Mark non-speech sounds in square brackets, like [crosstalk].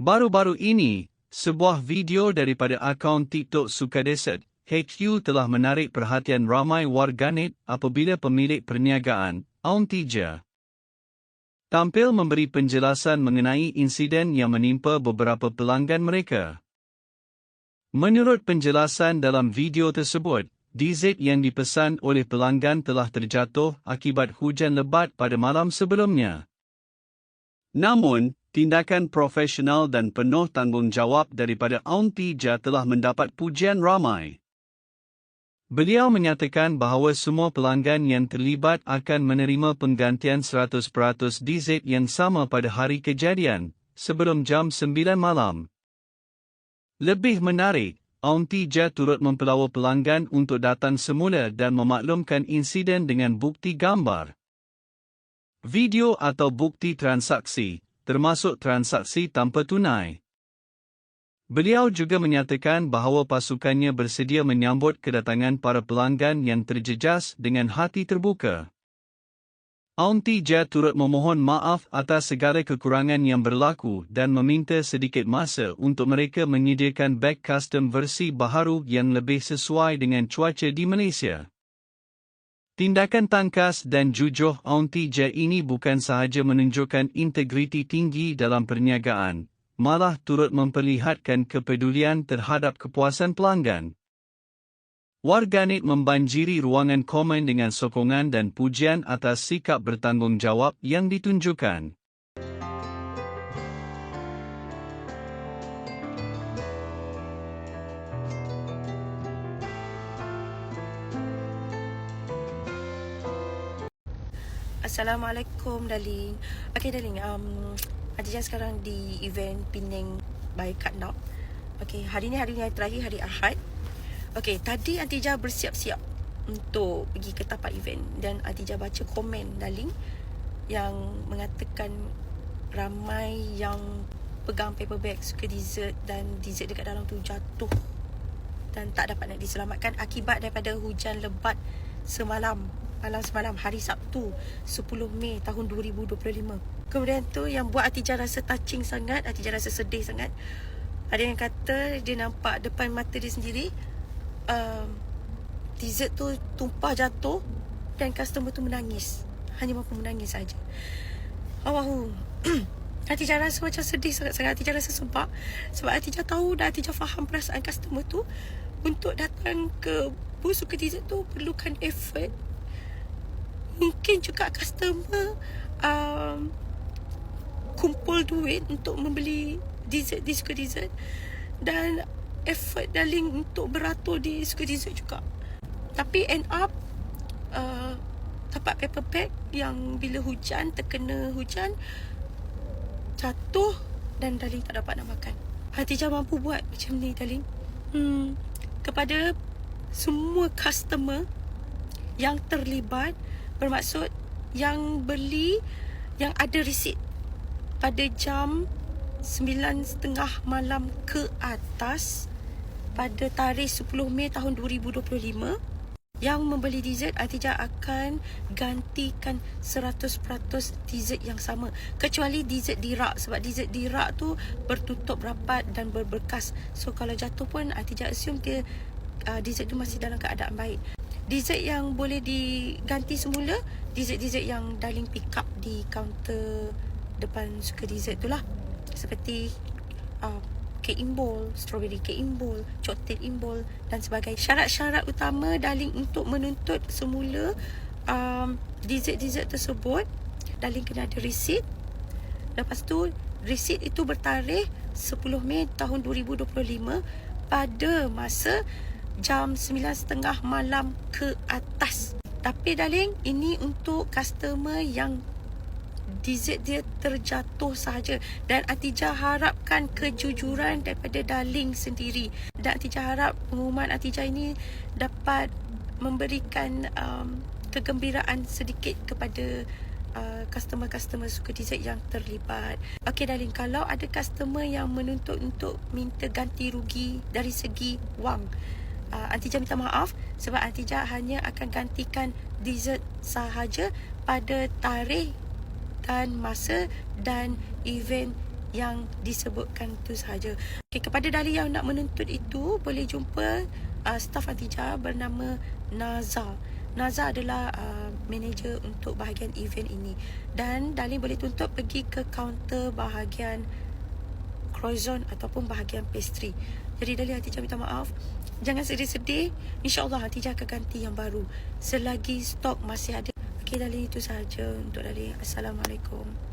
Baru-baru ini, sebuah video daripada akaun TikTok Sukadeset HQ telah menarik perhatian ramai warganet apabila pemilik perniagaan, Aun Tija, tampil memberi penjelasan mengenai insiden yang menimpa beberapa pelanggan mereka. Menurut penjelasan dalam video tersebut, DZ yang dipesan oleh pelanggan telah terjatuh akibat hujan lebat pada malam sebelumnya. Namun, tindakan profesional dan penuh tanggungjawab daripada Aun Tija telah mendapat pujian ramai. Beliau menyatakan bahawa semua pelanggan yang terlibat akan menerima penggantian 100% DZ yang sama pada hari kejadian, sebelum jam 9 malam. Lebih menarik, Aun Tija turut mempelawa pelanggan untuk datang semula dan memaklumkan insiden dengan bukti gambar. Video atau bukti transaksi, termasuk transaksi tanpa tunai. Beliau juga menyatakan bahawa pasukannya bersedia menyambut kedatangan para pelanggan yang terjejas dengan hati terbuka. Auntie Tija turut memohon maaf atas segala kekurangan yang berlaku dan meminta sedikit masa untuk mereka menyediakan beg custom versi baharu yang lebih sesuai dengan cuaca di Malaysia. Tindakan tangkas dan jujur Auntie Tija ini bukan sahaja menunjukkan integriti tinggi dalam perniagaan, malah turut memperlihatkan kepedulian terhadap kepuasan pelanggan. Warganet membanjiri ruangan komen dengan sokongan dan pujian atas sikap bertanggungjawab yang ditunjukkan. Assalamualaikum darling. Okay darling, um Adija sekarang di event Penang by Cut Knob. Okay, hari ni hari ni terakhir hari Ahad. Okey, tadi Antija bersiap-siap untuk pergi ke tapak event dan Antija baca komen darling yang mengatakan ramai yang pegang paper bag suka dessert dan dessert dekat dalam tu jatuh dan tak dapat nak diselamatkan akibat daripada hujan lebat semalam malam semalam hari Sabtu 10 Mei tahun 2025. Kemudian tu yang buat Atijah rasa touching sangat, Atijah rasa sedih sangat. Ada yang kata dia nampak depan mata dia sendiri um, dessert tu tumpah jatuh dan customer tu menangis. Hanya mampu menangis saja. Awahu. Hati [clears throat] Jah rasa macam sedih sangat-sangat. Hati Jah rasa sebab. Sebab Hati Jah tahu dan Hati Jah faham perasaan customer tu. Untuk datang ke booth suka dessert tu perlukan effort. Mungkin juga customer um, kumpul duit untuk membeli dessert di suka dessert. Dan effort darling untuk beratur di suka dessert juga. Tapi end up uh, dapat paper bag yang bila hujan terkena hujan jatuh dan darling tak dapat nak makan. Hatijah mampu buat macam ni darling. Hmm, kepada semua customer yang terlibat bermaksud yang beli yang ada receipt pada jam 9.30 malam ke atas pada tarikh 10 Mei tahun 2025 yang membeli dessert Atijah akan gantikan 100% dessert yang sama. Kecuali dessert di rak sebab dessert di rak tu bertutup rapat dan berbekas. So kalau jatuh pun Atijah assume dia uh, dessert tu masih dalam keadaan baik dessert yang boleh diganti semula dessert-dessert yang darling pick up di kaunter depan suka dessert tu lah seperti uh, cake imbol, strawberry cake imbol, chocolate imbol dan sebagainya. Syarat-syarat utama darling untuk menuntut semula um, dessert-dessert tersebut, darling kena ada receipt. Lepas tu, receipt itu bertarikh 10 Mei tahun 2025 pada masa jam 9.30 malam ke atas. Tapi darling, ini untuk customer yang dessert dia terjatuh sahaja dan Atijah harapkan kejujuran daripada Darling sendiri dan Atijah harap pengumuman Atijah ini dapat memberikan um, kegembiraan sedikit kepada uh, customer-customer suka dessert yang terlibat. Okey Darling, kalau ada customer yang menuntut untuk minta ganti rugi dari segi wang, uh, Antija minta maaf sebab Antija hanya akan gantikan dessert sahaja pada tarikh dan masa dan event yang disebutkan tu sahaja. Okay, kepada Dali yang nak menuntut itu boleh jumpa uh, staf Antija bernama Naza. Naza adalah uh, manager untuk bahagian event ini dan Dali boleh tuntut pergi ke kaunter bahagian croissant ataupun bahagian pastry. Jadi Dali Hatijah minta maaf. Jangan sedih-sedih. InsyaAllah Hatijah akan ganti yang baru. Selagi stok masih ada. Okey Dali itu sahaja untuk Dali. Assalamualaikum.